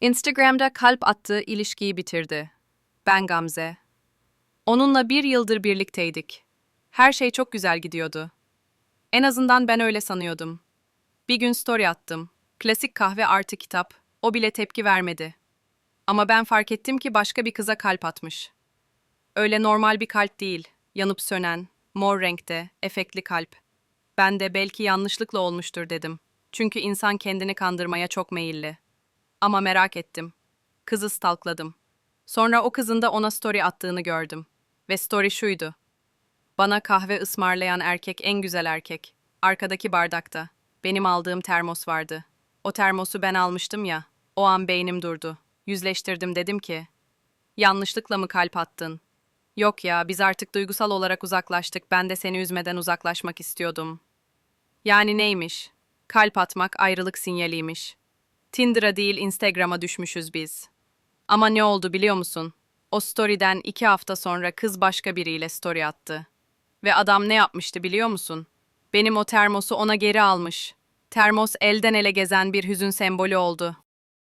Instagram'da kalp attığı ilişkiyi bitirdi. Ben Gamze. Onunla bir yıldır birlikteydik. Her şey çok güzel gidiyordu. En azından ben öyle sanıyordum. Bir gün story attım. Klasik kahve artı kitap. O bile tepki vermedi. Ama ben fark ettim ki başka bir kıza kalp atmış. Öyle normal bir kalp değil. Yanıp sönen, mor renkte, efektli kalp. Ben de belki yanlışlıkla olmuştur dedim. Çünkü insan kendini kandırmaya çok meyilli. Ama merak ettim. Kızı stalkladım. Sonra o kızın da ona story attığını gördüm. Ve story şuydu. Bana kahve ısmarlayan erkek en güzel erkek. Arkadaki bardakta. Benim aldığım termos vardı. O termosu ben almıştım ya. O an beynim durdu. Yüzleştirdim dedim ki. Yanlışlıkla mı kalp attın? Yok ya biz artık duygusal olarak uzaklaştık. Ben de seni üzmeden uzaklaşmak istiyordum. Yani neymiş? Kalp atmak ayrılık sinyaliymiş. Tinder'a değil Instagram'a düşmüşüz biz. Ama ne oldu biliyor musun? O story'den iki hafta sonra kız başka biriyle story attı. Ve adam ne yapmıştı biliyor musun? Benim o termosu ona geri almış. Termos elden ele gezen bir hüzün sembolü oldu.